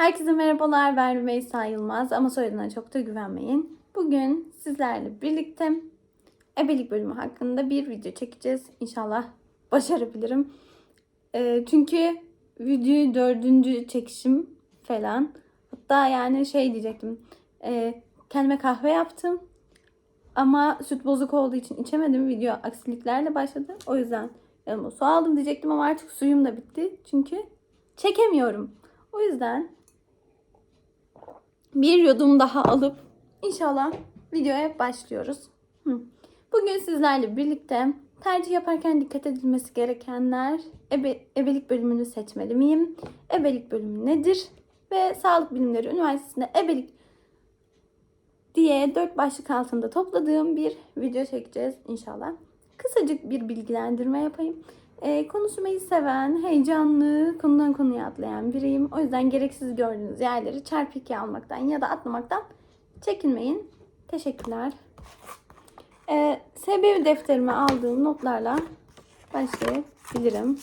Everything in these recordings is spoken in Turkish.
Herkese merhabalar. Ben Rümeysa Yılmaz ama soyadına çok da güvenmeyin. Bugün sizlerle birlikte ebelik bölümü hakkında bir video çekeceğiz. İnşallah başarabilirim. Ee, çünkü videoyu dördüncü çekişim falan. Hatta yani şey diyecektim. Ee, kendime kahve yaptım. Ama süt bozuk olduğu için içemedim. Video aksiliklerle başladı. O yüzden yanıma su aldım diyecektim ama artık suyum da bitti. Çünkü çekemiyorum. O yüzden bir yudum daha alıp inşallah videoya başlıyoruz. Hı. Bugün sizlerle birlikte tercih yaparken dikkat edilmesi gerekenler, ebe, ebelik bölümünü seçmeli miyim? Ebelik bölümü nedir? Ve Sağlık Bilimleri Üniversitesi'nde ebelik diye dört başlık altında topladığım bir video çekeceğiz inşallah. Kısacık bir bilgilendirme yapayım. E, konuşmayı seven, heyecanlı, konudan konuya atlayan biriyim. O yüzden gereksiz gördüğünüz yerleri çarpı iki almaktan ya da atlamaktan çekinmeyin. Teşekkürler. E, SBV defterime aldığım notlarla başlayabilirim.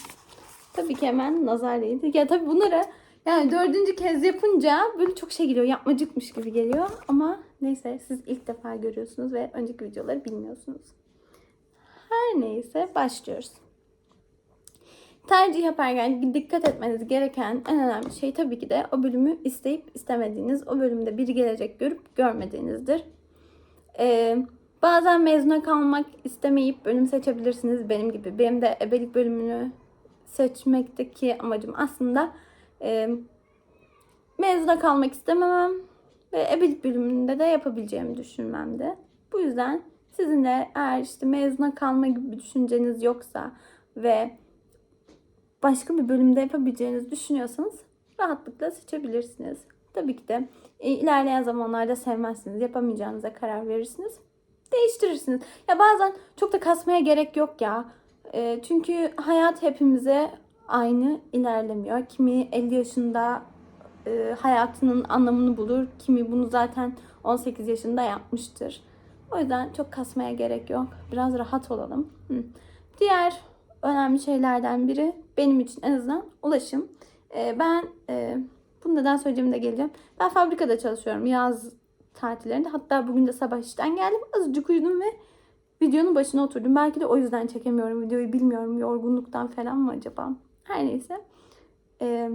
Tabii ki hemen nazar değdi. Ya tabii bunları yani dördüncü kez yapınca böyle çok şey geliyor. Yapmacıkmış gibi geliyor. Ama neyse siz ilk defa görüyorsunuz ve önceki videoları bilmiyorsunuz. Her neyse başlıyoruz. Tercih yaparken dikkat etmeniz gereken en önemli şey tabii ki de o bölümü isteyip istemediğiniz, o bölümde biri gelecek görüp görmediğinizdir. Ee, bazen mezuna kalmak istemeyip bölüm seçebilirsiniz benim gibi. Benim de ebelik bölümünü seçmekteki amacım aslında e, mezuna kalmak istememem ve ebelik bölümünde de yapabileceğimi düşünmemdi. Bu yüzden sizin de eğer işte mezuna kalma gibi bir düşünceniz yoksa ve başka bir bölümde yapabileceğinizi düşünüyorsanız rahatlıkla seçebilirsiniz. Tabii ki de e, ilerleyen zamanlarda sevmezsiniz, yapamayacağınıza karar verirsiniz. Değiştirirsiniz. Ya bazen çok da kasmaya gerek yok ya. E, çünkü hayat hepimize aynı ilerlemiyor. Kimi 50 yaşında e, hayatının anlamını bulur, kimi bunu zaten 18 yaşında yapmıştır. O yüzden çok kasmaya gerek yok. Biraz rahat olalım. Hı. Diğer önemli şeylerden biri benim için en azından ulaşım. Ee, ben e, bunu neden söyleyeceğimi de geleceğim. Ben fabrikada çalışıyorum yaz tatillerinde. Hatta bugün de sabah işten geldim. Azıcık uyudum ve videonun başına oturdum. Belki de o yüzden çekemiyorum videoyu bilmiyorum. Yorgunluktan falan mı acaba? Her neyse. Ee,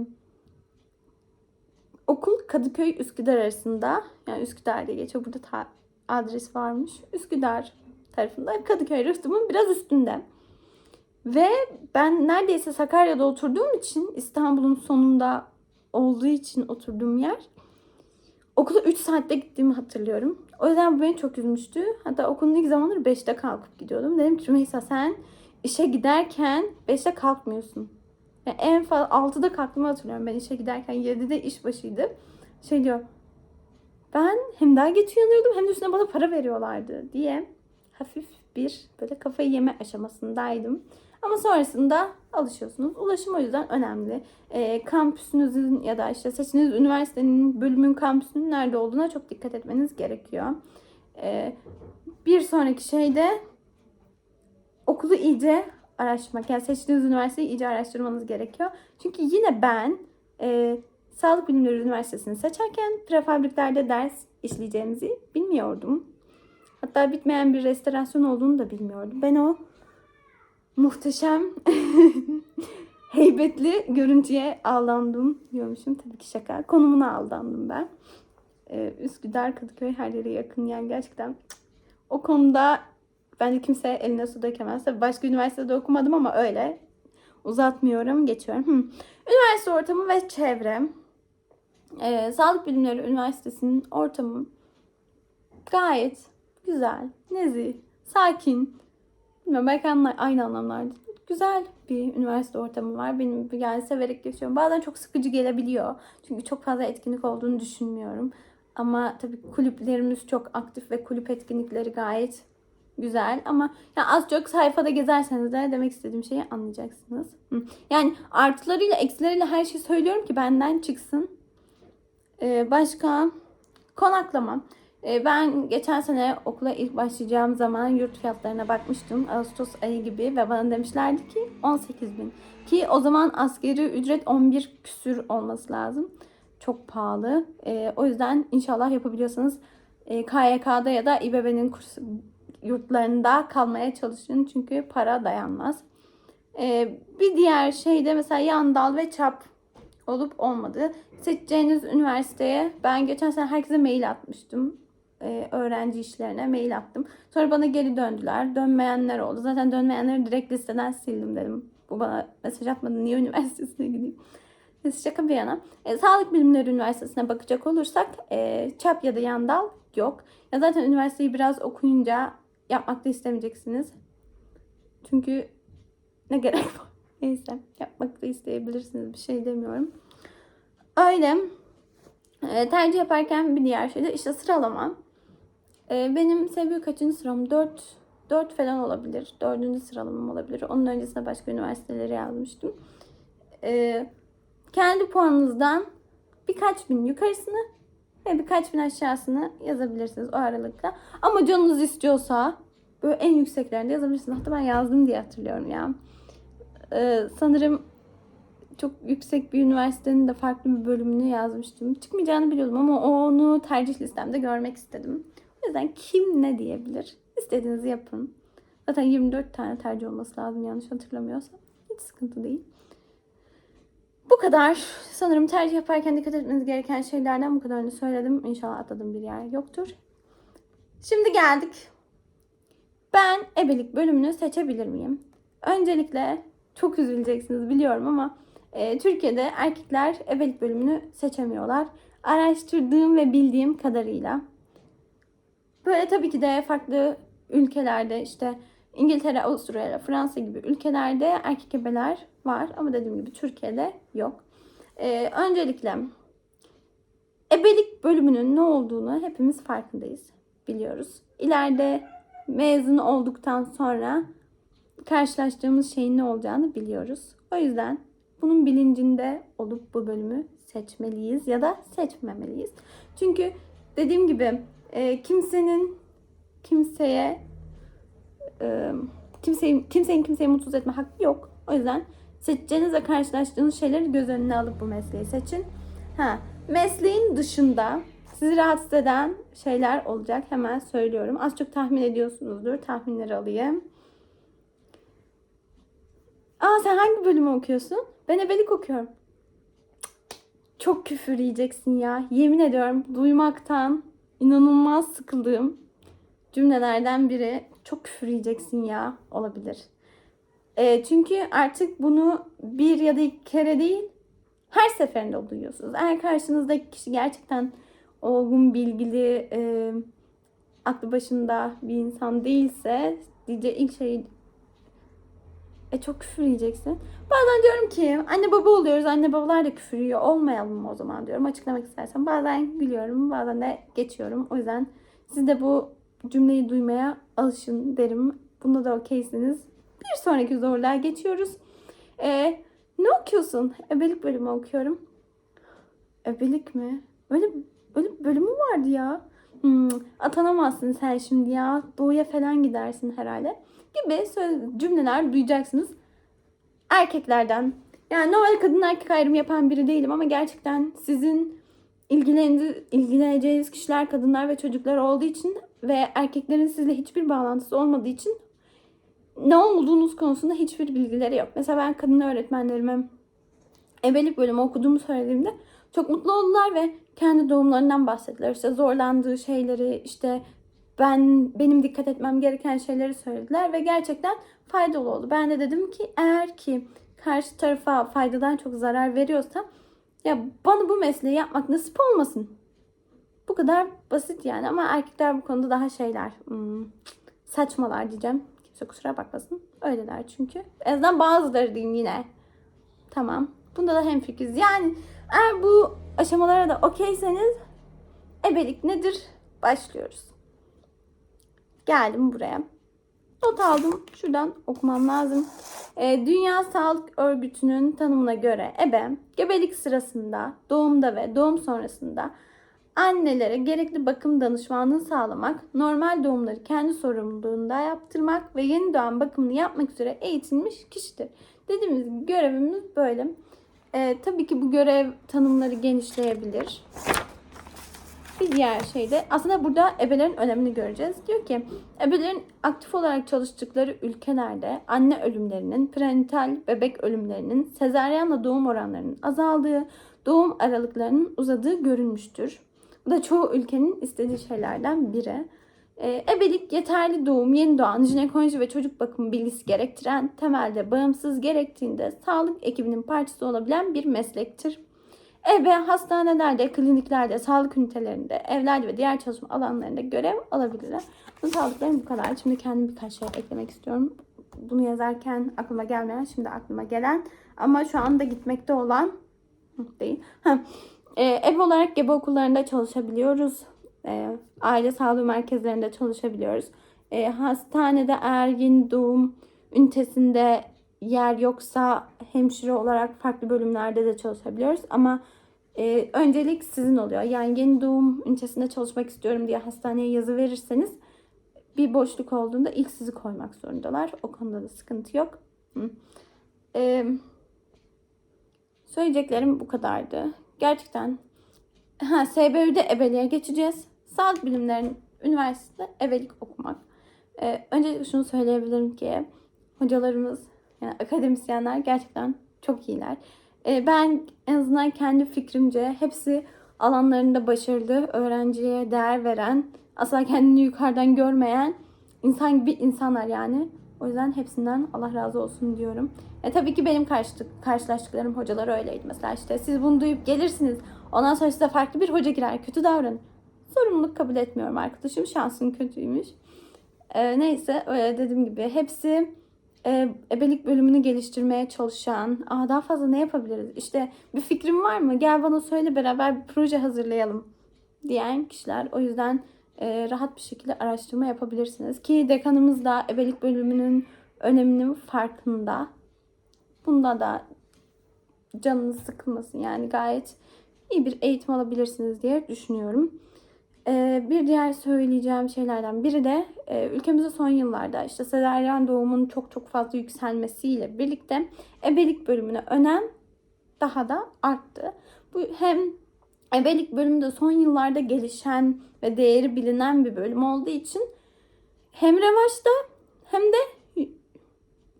okul Kadıköy Üsküdar arasında. Yani Üsküdar diye geçiyor. Burada adres varmış. Üsküdar tarafında. Kadıköy rıhtımın biraz üstünde. Ve ben neredeyse Sakarya'da oturduğum için İstanbul'un sonunda olduğu için oturduğum yer okula 3 saatte gittiğimi hatırlıyorum. O yüzden bu beni çok üzmüştü. Hatta okulun ilk zamanları 5'te kalkıp gidiyordum. Dedim ki Rümeysa sen işe giderken 5'te kalkmıyorsun. Yani en fazla 6'da kalktığımı hatırlıyorum. Ben işe giderken 7'de iş başıydı. Şey diyor ben hem daha geç uyanıyordum hem de üstüne bana para veriyorlardı diye hafif bir böyle kafayı yeme aşamasındaydım. Ama sonrasında alışıyorsunuz. Ulaşım o yüzden önemli. E, kampüsünüzün ya da işte seçtiğiniz üniversitenin, bölümün kampüsünün nerede olduğuna çok dikkat etmeniz gerekiyor. E, bir sonraki şey de okulu iyice araştırmak. Yani seçtiğiniz üniversiteyi iyice araştırmanız gerekiyor. Çünkü yine ben e, Sağlık Bilimleri Üniversitesi'ni seçerken prefabriklerde ders işleyeceğimizi bilmiyordum. Hatta bitmeyen bir restorasyon olduğunu da bilmiyordum. Ben o muhteşem heybetli görüntüye aldandım diyormuşum. Tabii ki şaka. Konumuna aldandım ben. Ee, Üsküdar, Kadıköy her yere yakın yani gerçekten o konuda bence kimse eline su dökemez. Tabii başka üniversitede okumadım ama öyle. Uzatmıyorum, geçiyorum. Hı. Üniversite ortamı ve çevre. Ee, Sağlık Bilimleri Üniversitesi'nin ortamı gayet güzel, nezih, sakin. Bilmiyorum belki anla- aynı anlamlarda. Güzel bir üniversite ortamı var. Benim yani severek yaşıyorum. Bazen çok sıkıcı gelebiliyor. Çünkü çok fazla etkinlik olduğunu düşünmüyorum. Ama tabii kulüplerimiz çok aktif ve kulüp etkinlikleri gayet güzel. Ama yani az çok sayfada gezerseniz de demek istediğim şeyi anlayacaksınız. Yani artılarıyla eksileriyle her şeyi söylüyorum ki benden çıksın. Ee, başka konaklama. Ee, Ben geçen sene okula ilk başlayacağım zaman yurt fiyatlarına bakmıştım. Ağustos ayı gibi ve bana demişlerdi ki 18 bin. Ki o zaman askeri ücret 11 küsür olması lazım. çok pahalı. E, o yüzden inşallah yapabiliyorsanız e, KYK'da ya da İBB'nin kurs yurtlarında kalmaya çalışın. Çünkü para dayanmaz. E, bir diğer şey de mesela yan dal ve çap olup olmadığı. Seçeceğiniz üniversiteye ben geçen sene herkese mail atmıştım. E, öğrenci işlerine mail attım. Sonra bana geri döndüler. Dönmeyenler oldu. Zaten dönmeyenleri direkt listeden sildim dedim. Bu bana mesaj atmadı. Niye üniversitesine gideyim? Neyse şaka bir yana. E, Sağlık Bilimleri Üniversitesi'ne bakacak olursak e, çap ya da yandal yok. Ya zaten üniversiteyi biraz okuyunca yapmak da istemeyeceksiniz. Çünkü ne gerek var? Neyse yapmak da isteyebilirsiniz. Bir şey demiyorum. Öyle. E, tercih yaparken bir diğer şey de işte sıralama. E, benim seviye kaçıncı sıram? 4 4 falan olabilir. Dördüncü sıralamam olabilir. Onun öncesinde başka üniversitelere yazmıştım. E, kendi puanınızdan birkaç bin yukarısını ve birkaç bin aşağısını yazabilirsiniz o aralıkta. Ama canınız istiyorsa böyle en yükseklerinde yazabilirsiniz. Hatta ben yazdım diye hatırlıyorum ya. Ee, sanırım çok yüksek bir üniversitenin de farklı bir bölümünü yazmıştım. Çıkmayacağını biliyordum ama onu tercih listemde görmek istedim. O yüzden kim ne diyebilir? İstediğinizi yapın. Zaten 24 tane tercih olması lazım yanlış hatırlamıyorsam. Hiç sıkıntı değil. Bu kadar. Sanırım tercih yaparken dikkat etmeniz gereken şeylerden bu kadarını söyledim. İnşallah atladığım bir yer yoktur. Şimdi geldik. Ben ebelik bölümünü seçebilir miyim? Öncelikle çok üzüleceksiniz biliyorum ama e, Türkiye'de erkekler ebelik bölümünü seçemiyorlar. Araştırdığım ve bildiğim kadarıyla. Böyle tabii ki de farklı ülkelerde işte İngiltere, Avusturya, Fransa gibi ülkelerde erkek ebeler var ama dediğim gibi Türkiye'de yok. Ee, öncelikle ebelik bölümünün ne olduğunu hepimiz farkındayız, biliyoruz. İleride mezun olduktan sonra karşılaştığımız şeyin ne olacağını biliyoruz. O yüzden bunun bilincinde olup bu bölümü seçmeliyiz ya da seçmemeliyiz. Çünkü dediğim gibi e, kimsenin kimseye e, kimseyi, kimsenin kimseyi mutsuz etme hakkı yok. O yüzden seçeceğiniz ve karşılaştığınız şeyleri göz önüne alıp bu mesleği seçin. Ha, mesleğin dışında sizi rahatsız eden şeyler olacak. Hemen söylüyorum. Az çok tahmin ediyorsunuzdur. Tahminleri alayım. Aa sen hangi bölümü okuyorsun? Ben ebelik okuyorum. Çok küfür yiyeceksin ya. Yemin ediyorum duymaktan inanılmaz sıkıldığım cümlelerden biri çok küfür yiyeceksin ya olabilir. E, çünkü artık bunu bir ya da iki kere değil her seferinde duyuyorsunuz. Eğer karşınızdaki kişi gerçekten olgun, bilgili, e, aklı başında bir insan değilse diyeceği ilk şey e çok küfür yiyeceksin. Bazen diyorum ki anne baba oluyoruz. Anne babalar da küfür yiyor. Olmayalım mı o zaman diyorum. Açıklamak istersen. Bazen gülüyorum. Bazen de geçiyorum. O yüzden siz de bu cümleyi duymaya alışın derim. Bunda da okeysiniz. Bir sonraki zorluğa geçiyoruz. Ee, ne okuyorsun? Ebelik bölümü okuyorum. Ebelik mi? Öyle, öyle bölümü vardı ya. Hmm, atanamazsın sen şimdi ya. Doğuya falan gidersin herhalde. Gibi cümleler duyacaksınız. Erkeklerden. Yani normal kadın erkek ayrımı yapan biri değilim ama gerçekten sizin ilgileneceğiniz kişiler kadınlar ve çocuklar olduğu için ve erkeklerin sizle hiçbir bağlantısı olmadığı için ne olduğunuz konusunda hiçbir bilgileri yok. Mesela ben kadın öğretmenlerime ebelik bölümü okuduğumu söylediğimde çok mutlu oldular ve kendi doğumlarından bahsettiler. İşte zorlandığı şeyleri, işte ben benim dikkat etmem gereken şeyleri söylediler ve gerçekten faydalı oldu. Ben de dedim ki eğer ki karşı tarafa faydadan çok zarar veriyorsa ya bana bu mesleği yapmak nasip olmasın. Bu kadar basit yani ama erkekler bu konuda daha şeyler hmm, saçmalar diyeceğim. Kimse kusura bakmasın. Öyleler çünkü. En azından bazıları diyeyim yine. Tamam. Bunda da hemfikiriz. Yani eğer bu aşamalara da okeyseniz ebelik nedir? Başlıyoruz. Geldim buraya. Not aldım. Şuradan okumam lazım. Ee, Dünya Sağlık Örgütü'nün tanımına göre ebe, gebelik sırasında, doğumda ve doğum sonrasında annelere gerekli bakım danışmanlığı sağlamak, normal doğumları kendi sorumluluğunda yaptırmak ve yeni doğan bakımını yapmak üzere eğitilmiş kişidir. Dediğimiz görevimiz böyle. Ee, tabii ki bu görev tanımları genişleyebilir. Bir diğer şey de aslında burada ebelerin önemini göreceğiz. Diyor ki ebelerin aktif olarak çalıştıkları ülkelerde anne ölümlerinin, prenatal bebek ölümlerinin, sezaryenle doğum oranlarının azaldığı, doğum aralıklarının uzadığı görülmüştür. Bu da çoğu ülkenin istediği şeylerden biri. Ee, ebelik yeterli doğum, yeni doğan, jinekoloji ve çocuk bakımı bilgisi gerektiren, temelde bağımsız gerektiğinde sağlık ekibinin parçası olabilen bir meslektir. Ebe hastanelerde, kliniklerde, sağlık ünitelerinde, evlerde ve diğer çalışma alanlarında görev alabilirler. Bu sağlıklarım bu kadar. Şimdi kendim birkaç şey eklemek istiyorum. Bunu yazarken aklıma gelmeyen, şimdi aklıma gelen ama şu anda gitmekte olan değil. Ha. E, ebe olarak gebe okullarında çalışabiliyoruz. E, aile sağlığı merkezlerinde çalışabiliyoruz. E, hastanede ergin doğum ünitesinde yer yoksa hemşire olarak farklı bölümlerde de çalışabiliyoruz. Ama e, öncelik sizin oluyor. Yani yeni doğum ünitesinde çalışmak istiyorum diye hastaneye yazı verirseniz bir boşluk olduğunda ilk sizi koymak zorundalar. O konuda da sıkıntı yok. Hı. E, söyleyeceklerim bu kadardı. Gerçekten ha, SBÜ'de ebeliğe geçeceğiz. Sağlık bilimlerinin üniversitede ebelik okumak. Ee, öncelikle şunu söyleyebilirim ki hocalarımız yani akademisyenler gerçekten çok iyiler. Ee, ben en azından kendi fikrimce hepsi alanlarında başarılı, öğrenciye değer veren, asla kendini yukarıdan görmeyen insan gibi insanlar yani. O yüzden hepsinden Allah razı olsun diyorum. E, tabii ki benim karşı, karşılaştıklarım hocalar öyleydi. Mesela işte siz bunu duyup gelirsiniz. Ondan sonra size farklı bir hoca girer. Kötü davranın. Sorumluluk kabul etmiyorum arkadaşım. Şansın kötüymüş. E, neyse öyle dediğim gibi hepsi e, ebelik bölümünü geliştirmeye çalışan, Aa, daha fazla ne yapabiliriz? İşte bir fikrim var mı? Gel bana söyle beraber bir proje hazırlayalım diyen kişiler. O yüzden e, rahat bir şekilde araştırma yapabilirsiniz. Ki dekanımız da ebelik bölümünün öneminin farkında. Bunda da canınız sıkılmasın. Yani gayet iyi bir eğitim alabilirsiniz diye düşünüyorum. Ee, bir diğer söyleyeceğim şeylerden biri de e, ülkemizde son yıllarda işte sezaryen doğumun çok çok fazla yükselmesiyle birlikte ebelik bölümüne önem daha da arttı. Bu hem ebelik bölümü de son yıllarda gelişen ve değeri bilinen bir bölüm olduğu için hem revaçta hem de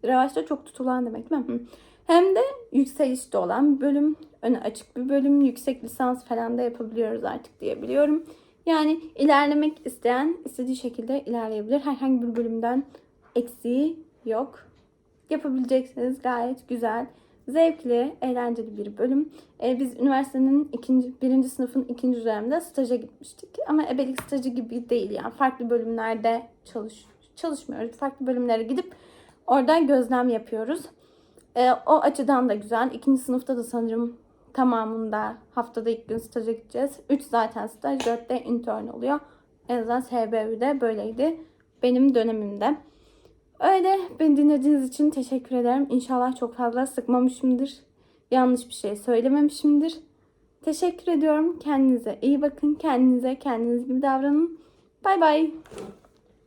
revaçta çok tutulan demek mi? Hı. Hem de yükselişte olan bir bölüm, öne açık bir bölüm, yüksek lisans falan da yapabiliyoruz artık diyebiliyorum. Yani ilerlemek isteyen istediği şekilde ilerleyebilir. Herhangi bir bölümden eksiği yok. Yapabileceksiniz gayet güzel, zevkli, eğlenceli bir bölüm. Ee, biz üniversitenin ikinci, birinci sınıfın ikinci döneminde staja gitmiştik. Ama ebelik stajı gibi değil yani. Farklı bölümlerde çalış, çalışmıyoruz. Farklı bölümlere gidip orada gözlem yapıyoruz. Ee, o açıdan da güzel. İkinci sınıfta da sanırım tamamında haftada ilk gün staja gideceğiz. 3 zaten staj, 4'te intern oluyor. En azından SBÜ'de böyleydi. Benim dönemimde. Öyle beni dinlediğiniz için teşekkür ederim. İnşallah çok fazla sıkmamışımdır. Yanlış bir şey söylememişimdir. Teşekkür ediyorum. Kendinize iyi bakın. Kendinize kendiniz gibi davranın. Bay bay.